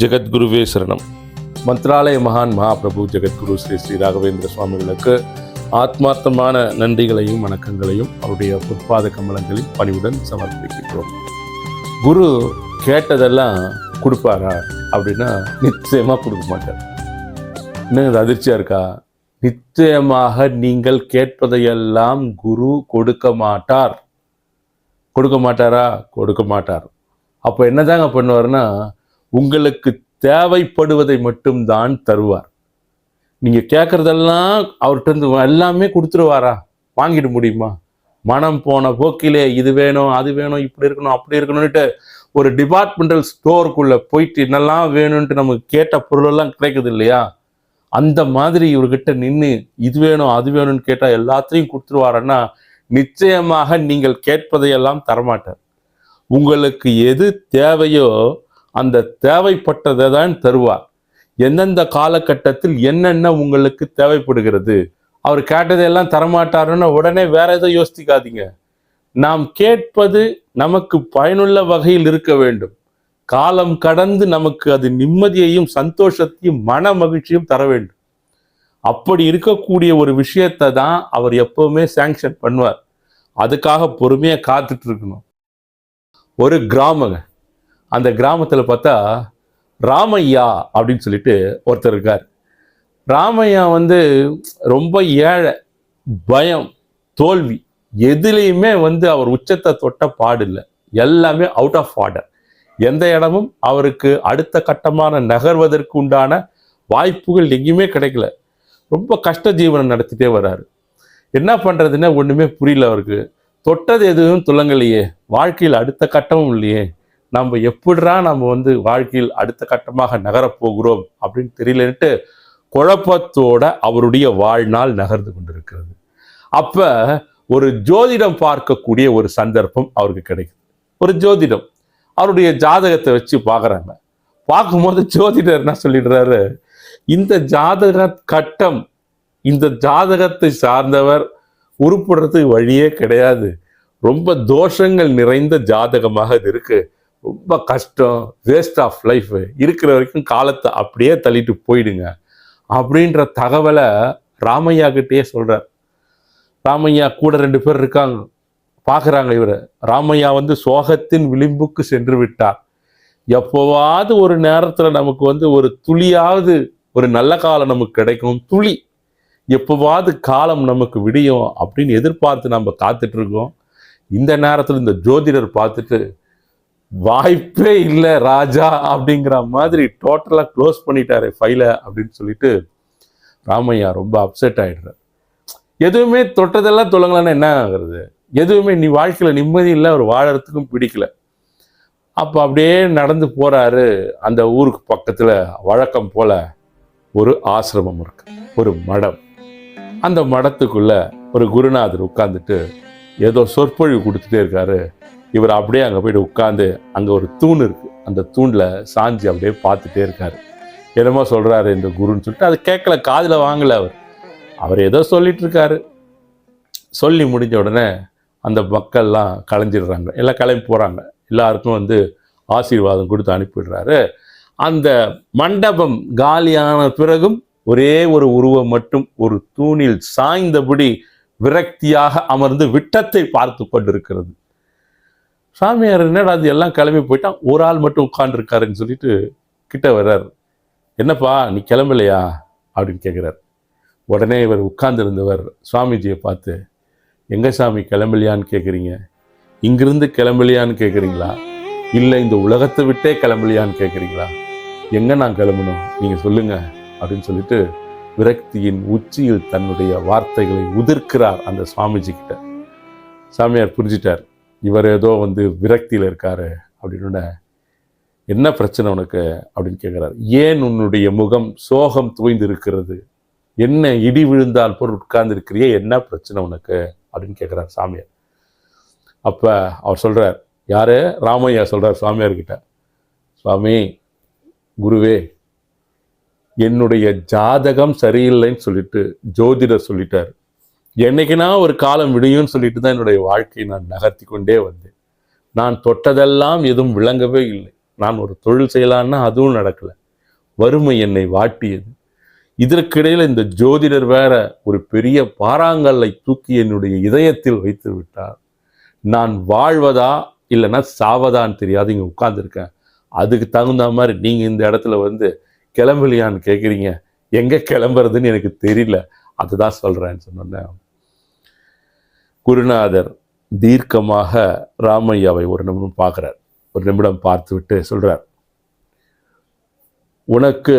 ஜெகத்குருவே சரணம். மந்த்ராலய மகான் மகாபிரபு ஜெகத்குரு ஸ்ரீ ஸ்ரீ ராகவேந்திர சுவாமிகளுக்கு ஆத்மார்த்தமான நன்றிகளையும் வணக்கங்களையும் அவருடைய பொற்பாத கமலங்களில் பணிவுடன் சமர்ப்பிக்கின்றோம். குரு கேட்டதெல்லாம் கொடுப்பாரா? அப்படின்னா நிச்சயமாக கொடுக்க மாட்டார். என்ன அதிர்ச்சியாக இருக்கா? நிச்சயமாக நீங்கள் கேட்பதையெல்லாம் குரு கொடுக்க மாட்டார். கொடுக்க மாட்டாரா? கொடுக்க மாட்டார். அப்போ என்னதாங்க பண்ணுவார்னா உங்களுக்கு தேவைப்படுவதை மட்டும்தான் தருவார். நீங்கள் கேட்குறதெல்லாம் அவர்கிட்ட இருந்து எல்லாமே கொடுத்துருவாரா? வாங்கிட முடியுமா? மனம் போன போக்கிலே இது வேணும் அது வேணும் இப்படி இருக்கணும் அப்படி இருக்கணும்னுட்டு ஒரு டிபார்ட்மெண்டல் ஸ்டோருக்குள்ளே போயிட்டு என்னெல்லாம் வேணும்ன்ட்டு நமக்கு கேட்ட பொருளெல்லாம் கிடைக்குது இல்லையா? அந்த மாதிரி இவர்கிட்ட நின்று இது வேணும் அது வேணும்னு கேட்டால் எல்லாத்தையும் கொடுத்துருவாருன்னா நிச்சயமாக நீங்கள் கேட்பதையெல்லாம் தரமாட்டார். உங்களுக்கு எது தேவையோ அந்த தேவைப்பட்டதை தான் தருவார். எந்தெந்த காலகட்டத்தில் என்னென்ன உங்களுக்கு தேவைப்படுகிறது அவர் கேட்டதையெல்லாம் தரமாட்டாருன்னா உடனே வேற ஏதோ யோசிக்காதீங்க. நாம் கேட்பது நமக்கு பயனுள்ள வகையில் இருக்க வேண்டும். காலம் கடந்து நமக்கு அது நிம்மதியையும் சந்தோஷத்தையும் மன மகிழ்ச்சியும் தர வேண்டும். அப்படி இருக்கக்கூடிய ஒரு விஷயத்தை தான் அவர் எப்பவுமே சேங்ஷன் பண்ணுவார். அதுக்காக பொறுமையாக காத்துட்டு இருக்கணும். ஒரு கிராமங்க. அந்த கிராமத்தில் பார்த்தா ராமையா அப்படின்னு சொல்லிட்டு ஒருத்தர் இருக்கார். ராமையா வந்து ரொம்ப ஏழை பயம் தோல்வி. எதுலேயுமே வந்து அவர் உச்சத்தை தொட்ட பாடில்லை. எல்லாமே அவுட் ஆஃப் ஆர்டர் எந்த இடமும் அவருக்கு அடுத்த கட்டமான நகர்வதற்கு உண்டான வாய்ப்புகள் எங்கேயுமே கிடைக்கல. ரொம்ப கஷ்ட ஜீவனம் நடத்திட்டே வர்றாரு என்ன பண்ணுறதுன்னா ஒன்றுமே புரியல அவருக்கு. தொட்டது எதுவும் துளங்கலையே வாழ்க்கையில் அடுத்த கட்டமும் இல்லையே. நம்ம எப்படிரா நம்ம வந்து வாழ்க்கையில் அடுத்த கட்டமாக நகரப்போகிறோம் அப்படின்னு தெரியலன்ட்டு குழப்பத்தோட அவருடைய வாழ்நாள் நகர்ந்து கொண்டிருக்கிறது. அப்போ ஒரு ஜோதிடம் பார்க்கக்கூடிய ஒரு சந்தர்ப்பம் அவருக்கு கிடைக்குது. ஒரு ஜோதிடம். அவருடைய ஜாதகத்தை வச்சு பார்க்குறாங்க. பார்க்கும்போது ஜோதிடர் என்ன சொல்லிடுறாரு? இந்த ஜாதக கட்டம் இந்த ஜாதகத்தை சார்ந்தவர் உருப்படுறதுக்கு வழியே கிடையாது. ரொம்ப தோஷங்கள் நிறைந்த ஜாதகமாக இது இருக்குது ரொம்ப கஷ்டம் வேஸ்ட் ஆஃப் லைஃப் இருக்கிற வரைக்கும் காலத்தை அப்படியே தள்ளிட்டு போயிடுங்க. அப்படின்ற தகவலை ராமையா கிட்டேயே சொல்கிறார் ராமையா கூட ரெண்டு பேர் இருக்காங்க. பார்க்குறாங்க இவரை. ராமையா வந்து சோகத்தின் விளிம்புக்கு சென்று விட்டார். எப்போவாவது ஒரு நேரத்தில் நமக்கு வந்து ஒரு துளியாவது ஒரு நல்ல காலம் நமக்கு கிடைக்கும். துளி. எப்போவாவது காலம் நமக்கு விடியும் அப்படின்னு எதிர்பார்த்து நம்ம காத்துட்டு இருக்கோம். இந்த நேரத்தில் இந்த ஜோதிடர் பார்த்துட்டு வாய்ப்பே இல்லை ராஜா அப்படிங்கிற மாதிரி டோட்டலாக க்ளோஸ் பண்ணிட்டாரு ஃபைலை அப்படின்னு சொல்லிட்டு ராமையா ரொம்ப அப்செட் ஆகிடுறார் எதுவுமே தொட்டதெல்லாம் தொலைங்களான்னு என்ன ஆகுறது? எதுவுமே நீ வாழ்க்கையில் நிம்மதி இல்லை அவர் வாழறதுக்கும் பிடிக்கல. அப்போ அப்படியே நடந்து போறாரு அந்த ஊருக்கு பக்கத்தில் வழக்கம் போல ஒரு ஆசிரமம் இருக்கு ஒரு மடம். அந்த மடத்துக்குள்ள ஒரு குருநாதர் உட்காந்துட்டு ஏதோ சொற்பொழிவு கொடுத்துட்டே இருக்காரு. இவர் அப்படியே அங்கே போயிட்டு உட்காந்து அங்கே ஒரு தூண் இருக்குது அந்த தூணில் சாஞ்சி அப்படியே பார்த்துட்டே இருக்கார். என்னமோ சொல்கிறாரு இந்த குருன்னு சொல்லிட்டு. அது கேட்கல காதில் வாங்கலை அவர். அவர் ஏதோ சொல்லிட்டு இருக்காரு. சொல்லி முடிஞ்ச உடனே அந்த மக்கள்லாம் கலைஞ்சிடுறாங்க. எல்லாம் கிளம்பி போகிறாங்க எல்லாருக்கும் வந்து ஆசீர்வாதம் கொடுத்து அனுப்பிடுறாரு அந்த மண்டபம் காலியான பிறகும் ஒரே ஒரு உருவம் மட்டும் ஒரு தூணில் சாய்ந்தபடி விரக்தியாக அமர்ந்து விட்டத்தை பார்த்து கொண்டிருக்கிறது. சாமியார் என்னடா அது எல்லாம் கிளம்பி போயிட்டான் ஒரு ஆள் மட்டும் உட்காந்துருக்காருன்னு சொல்லிட்டு கிட்ட வர்றார். என்னப்பா நீ கிளம்பலையா? அப்படின்னு கேட்குறார் உடனே இவர் உட்கார்ந்துருந்தவர் சுவாமிஜியை பார்த்து எங்கே சாமி கிளம்பலையான்னு கேட்குறீங்க இங்கிருந்து கிளம்பலையான்னு கேட்குறீங்களா இல்லை இந்த உலகத்தை விட்டே கிளம்பலையான்னு கேட்குறீங்களா எங்கே நான் கிளம்பணும்? நீங்கள் சொல்லுங்கள் அப்படின்னு சொல்லிட்டு விரக்தியின் உச்சியில் தன்னுடைய வார்த்தைகளை உதிர்க்கிறார் அந்த சுவாமிஜி கிட்ட. சாமியார் புரிஞ்சிட்டார். இவர் ஏதோ வந்து விரக்தியில் இருக்காரு அப்படின்னு என்ன பிரச்சனை உனக்கு? அப்படின்னு கேட்குறாரு ஏன் உன்னுடைய முகம் சோகம் தூய்ந்து இருக்கிறது என்ன இடி விழுந்தால் போல் உட்கார்ந்து இருக்கிறியே என்ன பிரச்சனை உனக்கு? அப்படின்னு கேட்குறார் சாமியார். அப்போ அவர் சொல்கிறார் யார்? ராமையா சொல்கிறார் சுவாமியார்கிட்ட சுவாமி குருவே என்னுடைய ஜாதகம் சரியில்லைன்னு சொல்லிட்டு ஜோதிடர் சொல்லிட்டார். என்னைக்குனா ஒரு காலம் விடியும்னு சொல்லிட்டு தான் என்னுடைய வாழ்க்கையை நான் நகர்த்தி கொண்டே வந்தேன். நான் தொட்டதெல்லாம் எதுவும் விளங்கவே இல்லை. நான் ஒரு தொழில் செய்யலான்னா அதுவும் நடக்கலை. வறுமை என்னை வாட்டியது. இதற்கிடையில் இந்த ஜோதிடர் வேற ஒரு பெரிய பாறாங்கல்லை தூக்கி என்னுடைய இதயத்தில் வைத்து விட்டார். நான் வாழ்வதா இல்லைன்னா சாவதான்னு தெரியாது. இங்கே உட்காந்துருக்கேன் அதுக்கு தகுந்த மாதிரி நீங்கள் இந்த இடத்துல வந்து கிளம்பலையான்னு கேட்குறீங்க எங்கே கிளம்புறதுன்னு எனக்கு தெரியல. அதுதான் சொல்கிறேன்னு சொன்னோன்னே குருநாதர் தீர்க்கமாக ராமையாவை ஒரு நிமிடம் பார்க்குறார். ஒரு நிமிடம் பார்த்து விட்டு சொல்கிறார் உனக்கு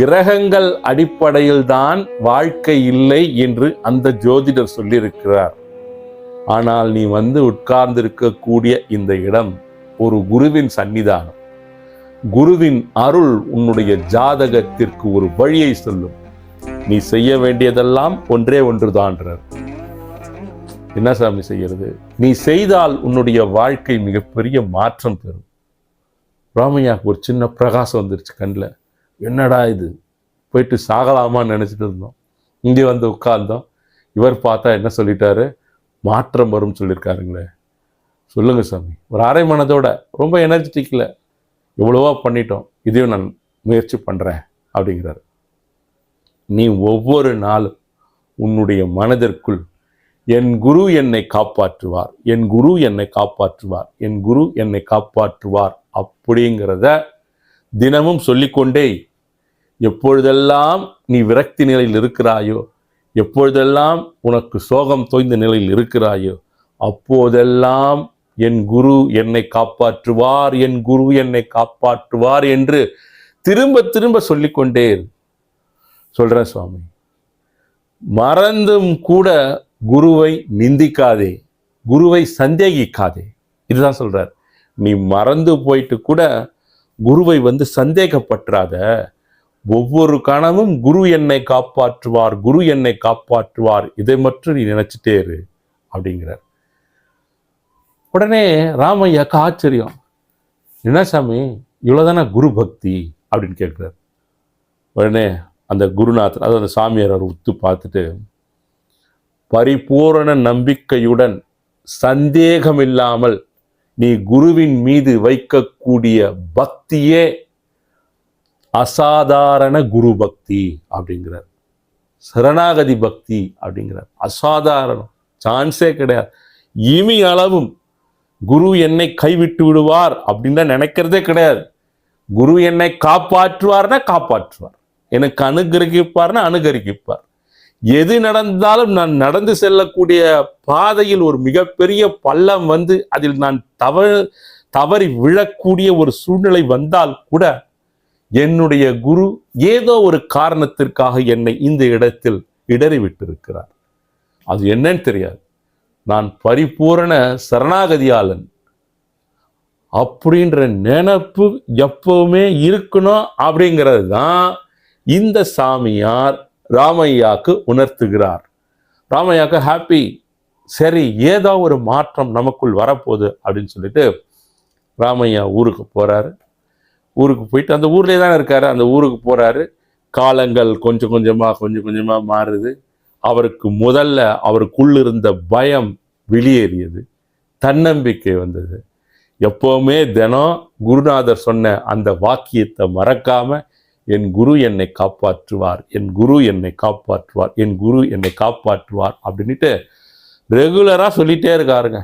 கிரகங்கள் அடிப்படையில் தான் வாழ்க்கை இல்லை என்று அந்த ஜோதிடர் சொல்லியிருக்கிறார். ஆனால் நீ வந்து உட்கார்ந்திருக்கக்கூடிய இந்த இடம் ஒரு குருவின் சன்னிதானம் குருவின் அருள் உன்னுடைய ஜாதகத்திற்கு ஒரு வழியை சொல்லும். நீ செய்ய வேண்டியதெல்லாம் ஒன்றே ஒன்றுதான்றார் என்ன சாமி செய்கிறது? நீ செய்தால் உன்னுடைய வாழ்க்கை மிகப்பெரிய மாற்றம் பெறும் ராமையாவுக்கு ஒரு சின்ன பிரகாசம் வந்துருச்சு கண்ணில். என்னடா இது? போயிட்டு சாகலாமான்னு நினச்சிட்டு இருந்தோம். இங்கே வந்து உட்கார்ந்தோம். இவர் பார்த்தா என்ன சொல்லிட்டாரு? மாற்றம் வரும்னு சொல்லியிருக்காருங்களே. சொல்லுங்க சாமி. ஒரு அரை மனதோட ரொம்ப எனர்ஜெட்டிக்கில் எவ்வளவோ பண்ணிட்டோம். இதையும் நான் முயற்சி பண்ணுறேன் அப்படிங்கிறாரு. நீ ஒவ்வொரு நாளும் உன்னுடைய மனதிற்குள் என் குரு என்னை காப்பாற்றுவார் என் குரு என்னை காப்பாற்றுவார் என் குரு என்னை காப்பாற்றுவார் அப்படிங்கிறத தினமும் சொல்லிக்கொண்டே எப்பொழுதெல்லாம் நீ விரக்தி நிலையில் இருக்கிறாயோ எப்பொழுதெல்லாம் உனக்கு சோகம் தோய்ந்த நிலையில் இருக்கிறாயோ அப்போதெல்லாம் என் குரு என்னை காப்பாற்றுவார் என் குரு என்னை காப்பாற்றுவார் என்று திரும்ப திரும்ப சொல்லிக்கொண்டே இரு. சொல்கிறேன் சுவாமி மறந்தும் கூட குருவை நிந்திக்காதே குருவை சந்தேகிக்காதே. இதுதான் சொல்கிறார் நீ மறந்து போயிட்டு கூட குருவை வந்து சந்தேகப்பற்றாத ஒவ்வொரு கணமும் குரு என்னை காப்பாற்றுவார் குரு என்னை காப்பாற்றுவார். இதை மட்டும் நீ நினச்சிட்டே இரு அப்படிங்கிறார். உடனே ராமையாக்கு ஆச்சரியம். என்ன சாமி? இவ்வளோதானே குரு பக்தி? அப்படின்னு கேட்குறார். உடனே அந்த குருநாதர் அதாவது அந்த சாமியார் அவர் உத்து பார்த்துட்டு பரிபூரண நம்பிக்கையுடன் சந்தேகம் இல்லாமல் நீ குருவின் மீது வைக்கக்கூடிய பக்தியே அசாதாரண குரு பக்தி அப்படிங்கிறார். சரணாகதி பக்தி அப்படிங்கிறார். அசாதாரணம். சான்ஸே கிடையாது. இமி அளவும் குரு என்னை கைவிட்டு விடுவார் அப்படின்னு நினைக்கிறதே கிடையாது. குரு என்னை காப்பாற்றுவார்னா காப்பாற்றுவார். எனக்கு அனுகிரகிப்பார்னா அனுகரிப்பார். எது நடந்தாலும் நான் நடந்து செல்லக்கூடிய பாதையில் ஒரு மிகப்பெரிய பள்ளம் வந்து அதில் நான் தவ தவறி விழக்கூடிய ஒரு சூழ்நிலை வந்தால் கூட என்னுடைய குரு ஏதோ ஒரு காரணத்திற்காக என்னை இந்த இடத்தில் இடறி விட்டிருக்கிறார் அது என்னன்னு தெரியாது. நான் பரிபூரண சரணாகதியாளன். அப்படின்ற நினப்பு எப்பவுமே இருக்கணும் அப்படிங்கிறது தான் இந்த சாமியார் ராமையாக்கு உணர்த்துகிறார். ராமையாக்கு ஹாப்பி சரி ஏதோ ஒரு மாற்றம் நமக்குள் வரப்போகுது அப்படின்னு சொல்லிட்டு ராமையா ஊருக்கு போகிறாரு ஊருக்கு போயிட்டு அந்த ஊர்லேயே தானே இருக்காரு. அந்த ஊருக்கு போகிறாரு காலங்கள் கொஞ்சம் கொஞ்சமாக கொஞ்சம் கொஞ்சமாக மாறுது. அவருக்கு முதல்ல அவருக்குள் இருந்த பயம் வெளியேறியது. தன்னம்பிக்கை வந்தது. எப்போவுமே தினம் குருநாதர் சொன்ன அந்த வாக்கியத்தை மறக்காமல் என் குரு என்னை காப்பாற்றுவார் என் குரு என்னை காப்பாற்றுவார் என் குரு என்னை காப்பாற்றுவார் அப்படின்ட்டு ரெகுலராக சொல்லிட்டே இருக்காருங்க.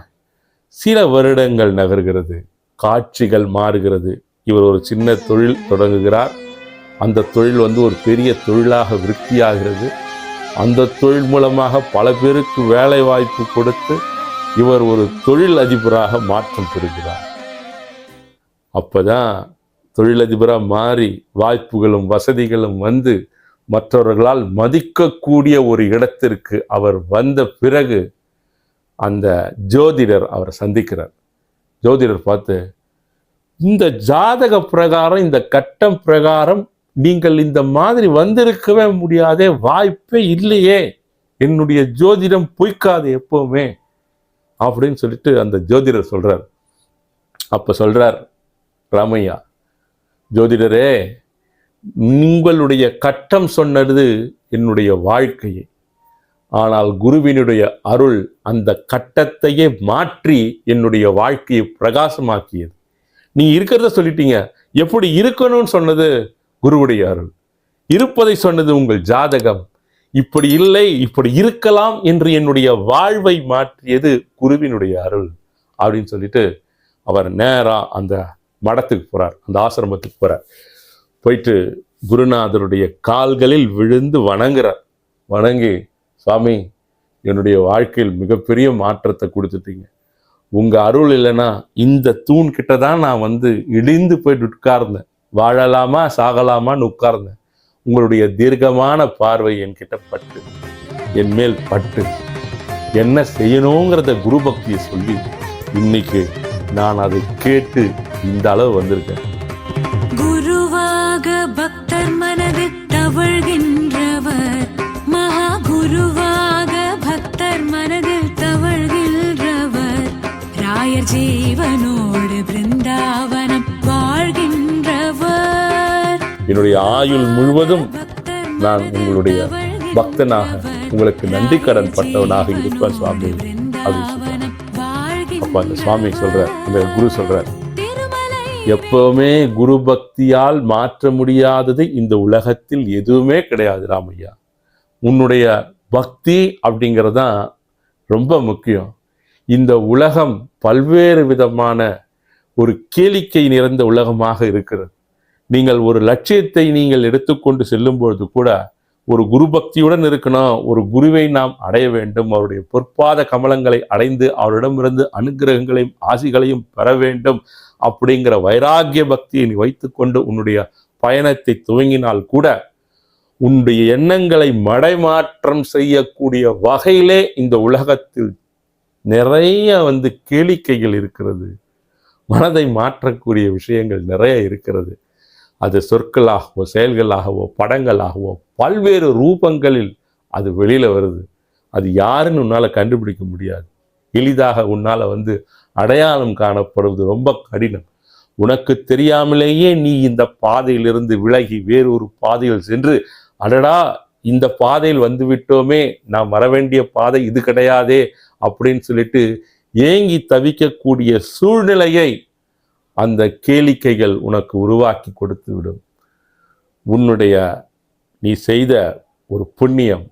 சில வருடங்கள் நகர்கிறது காட்சிகள் மாறுகிறது. இவர் ஒரு சின்ன தொழில் தொடங்குகிறார். அந்த தொழில் வந்து ஒரு பெரிய தொழிலாக விருத்தியாகிறது. அந்த தொழில் மூலமாக பல பேருக்கு வேலை வாய்ப்பு கொடுத்து இவர் ஒரு தொழில் அதிபராக மாற்றம் பெறுகிறார். அப்போதான் தொழிலதிபராக மாறி வாய்ப்புகளும் வசதிகளும் வந்து மற்றவர்களால் மதிக்கக்கூடிய ஒரு இடத்திற்கு அவர் வந்த பிறகு அந்த ஜோதிடர் அவரை சந்திக்கிறார். ஜோதிடர் பார்த்து இந்த ஜாதக பிரகாரம் இந்த கட்டம் பிரகாரம் நீங்கள் இந்த மாதிரி வந்திருக்கவே முடியாதே வாய்ப்பே இல்லையே. என்னுடைய ஜோதிடம் பொய்க்காது எப்பவுமே. அப்படின்னு சொல்லிட்டு அந்த ஜோதிடர் சொல்றார். அப்போ சொல்றார் ராமையா ஜோதிடரே உங்களுடைய கட்டம் சொன்னது என்னுடைய வாழ்க்கையை. ஆனால் குருவினுடைய அருள் அந்த கட்டத்தையே மாற்றி என்னுடைய வாழ்க்கையை பிரகாசமாக்கியது. நீ இருக்கிறத சொல்லிட்டீங்க. எப்படி இருக்கணும்னு சொன்னது குருவுடைய அருள். இருப்பதை சொன்னது உங்கள் ஜாதகம். இப்படி இல்லை இப்படி இருக்கலாம் என்று என்னுடைய வாழ்வை மாற்றியது குருவினுடைய அருள். அப்படின்னு சொல்லிட்டு அவர் நேராக அந்த மடத்துக்கு போகிறார் அந்த ஆசிரமத்துக்கு போகிறார் போயிட்டு குருநாதருடைய கால்களில் விழுந்து வணங்குறார். வணங்கி சுவாமி என்னுடைய வாழ்க்கையில் மிகப்பெரிய மாற்றத்தை கொடுத்துட்டீங்க. உங்கள் அருள் இல்லைன்னா இந்த தூண் கிட்ட தான் நான் வந்து இடிந்து போயிட்டு உட்கார்ந்தேன். வாழலாமா சாகலாமான்னு உட்கார்ந்தேன். உங்களுடைய தீர்க்கமான பார்வை என்கிட்ட பட்டு என் மேல் பட்டு. என்ன செய்யணுங்கிறத குரு பக்தியை சொல்லி இன்னைக்கு நான் அதை கேட்டு இந்த அளவு வந்திருக்கேன் குருவாக பக்தர் மனதில் தவழ்கின்றவர். மகா குருவாக பக்தர் மனதில் தவழ்கின்றவர். ராயர் ஜீவனோடு பிருந்தாவனம் வாழ்கின்றவர். என்னுடைய ஆயுள் முழுவதும் பக்தர் நான் உங்களுடைய பக்தனாக உங்களுக்கு நன்றி கடன் பட்டவனாக இருப்பேன் சுவாமி. அப்படின்னு சொல்றார். அப்ப அந்த சுவாமி சொல்ற அந்த குரு சொல்றார். எப்பவுமே குரு பக்தியால் மாற்ற முடியாதது இந்த உலகத்தில் எதுவுமே கிடையாது ராமையா. உன்னுடைய பக்தி அப்படிங்கிறது தான் ரொம்ப முக்கியம். இந்த உலகம் பல்வேறு விதமான ஒரு கேளிக்கை நிறைந்த உலகமாக இருக்கிறது. நீங்கள் ஒரு லட்சியத்தை நீங்கள் எடுத்துக்கொண்டு செல்லும் பொழுது கூட ஒரு குரு பக்தியுடன் இருக்கணும். ஒரு குருவை நாம் அடைய வேண்டும். அவருடைய பொற்பாத கமலங்களை அடைந்து அவரிடமிருந்து அனுகிரகங்களையும் ஆசிகளையும் பெற வேண்டும். அப்படிங்கிற வைராகிய பக்தியை நீ வைத்துக்கொண்டு உன்னுடைய பயணத்தை துவங்கினால் கூட உன்னுடைய எண்ணங்களை மடைமாற்றம் செய்யக்கூடிய வகையிலே இந்த உலகத்தில் நிறைய வந்து கேளிக்கைகள் இருக்கிறது. மனதை மாற்றக்கூடிய விஷயங்கள் நிறைய இருக்கிறது. அது சொற்களாகவோ செயல்களாகவோ படங்களாகவோ பல்வேறு ரூபங்களில் அது வெளியில் வருது. அது யாருன்னு உன்னால் கண்டுபிடிக்க முடியாது. எளிதாக உன்னால் வந்து அடையாளம் காணப்படுவது ரொம்ப கடினம். உனக்கு தெரியாமலேயே நீ இந்த பாதையிலிருந்து விலகி வேறொரு பாதையில் சென்று அடடா இந்த பாதையில் வந்து விட்டோமே நாம் வர வேண்டிய பாதை இது கிடையாதே அப்படின்னு சொல்லிட்டு ஏங்கி தவிக்கக்கூடிய சூழ்நிலையை அந்த கேளிக்கைகள் உனக்கு உருவாக்கி கொடுத்து விடும். உன்னுடைய நீ செய்த ஒரு புண்ணியம்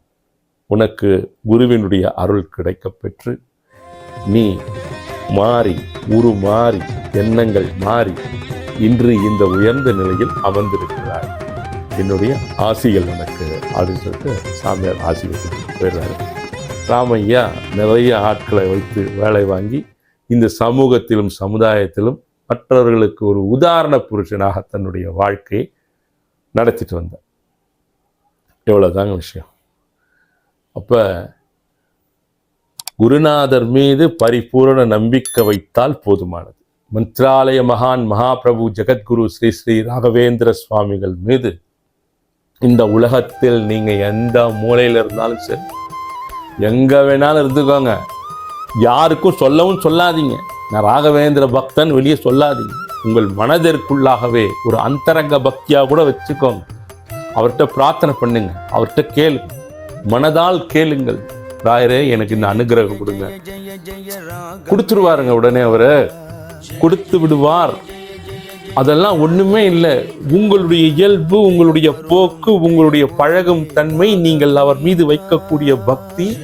உனக்கு குருவினுடைய அருள் கிடைக்கப்பெற்று நீ மாறி உரு மாறி எண்ணங்கள் மாறி இன்று இந்த உயர்ந்த நிலையில் அமர்ந்திருக்கிறாய். என்னுடைய ஆசிகள் உனக்கு அப்படின்னு சொல்லிட்டு சாமியார் ஆசி வச்சுட்டு போயிடுறாரு. ராமையா நிறைய ஆட்களை வைத்து வேலை வாங்கி இந்த சமூகத்திலும் சமுதாயத்திலும் மற்றவர்களுக்கு ஒரு உதாரண புருஷனாக தன்னுடைய வாழ்க்கையை நடத்திட்டு வந்தார். இவ்வளோதாங்க விஷயம்? அப்போ குருநாதர் மீது பரிபூரண நம்பிக்கை வைத்தால் போதுமானது. மந்த்ராலய மகான் மகாபிரபு ஜெகத்குரு ஸ்ரீ ஸ்ரீ ராகவேந்திர சுவாமிகள் மீது இந்த உலகத்தில் நீங்க எந்த மூலையில இருந்தாலும் சரி எங்க வேணாலும் இருந்துக்கோங்க. யாருக்கும் சொல்லவும் சொல்லாதீங்க. நான் ராகவேந்திர பக்தன் வெளியே சொல்லாதீங்க. உங்கள் மனதிற்குள்ளாகவே ஒரு அந்தரங்க பக்தியாக கூட வச்சுக்கோங்க. அவர்கிட்ட பிரார்த்தனை பண்ணுங்க. அவர்கிட்ட கேளுங்க. மனதால் கேளுங்கள். ராயரே எனக்கு இந்த அனுகிரகம் கொடுங்க. கொடுத்துருவாருங்க உடனே அவரை. கொடுத்து விடுவார். அதெல்லாம் ஒன்றுமே இல்லை. உங்களுடைய இயல்பு உங்களுடைய போக்கு உங்களுடைய பழகும் தன்மை நீங்கள் அவர் மீது வைக்கக்கூடிய பக்தி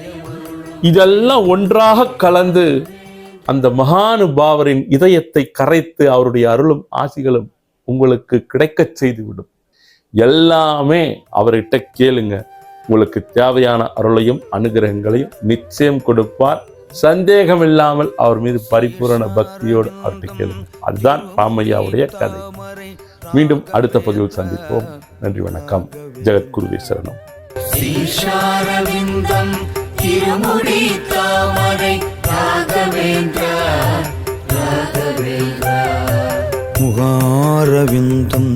இதெல்லாம் ஒன்றாக கலந்து அந்த மகானுபாவரின் இதயத்தை கரைத்து அவருடைய அருளும் ஆசிகளும் உங்களுக்கு கிடைக்கச் செய்துவிடும். எல்லாமே அவர்கிட்ட கேளுங்க. உங்களுக்கு தேவையான அருளையும் அனுகிரகங்களையும் நிச்சயம் கொடுப்பார். சந்தேகம் இல்லாமல் அவர் மீது பரிபூரண பக்தியோடு அவர்கிட்ட கேளுங்க. அதுதான் ராமையாவுடைய கதை. மீண்டும் அடுத்த பதிவில் சந்திப்போம். நன்றி வணக்கம். ஜெகத்குருவே சரணம். திருமுடி தாமரை முகாரவிந்தம்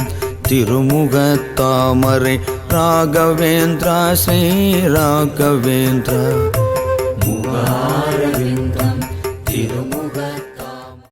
திருமுகத்தாமரை ராகவேந்திரா ஸ்ரீ ராகவேந்திரா. முகாரவிந்தம்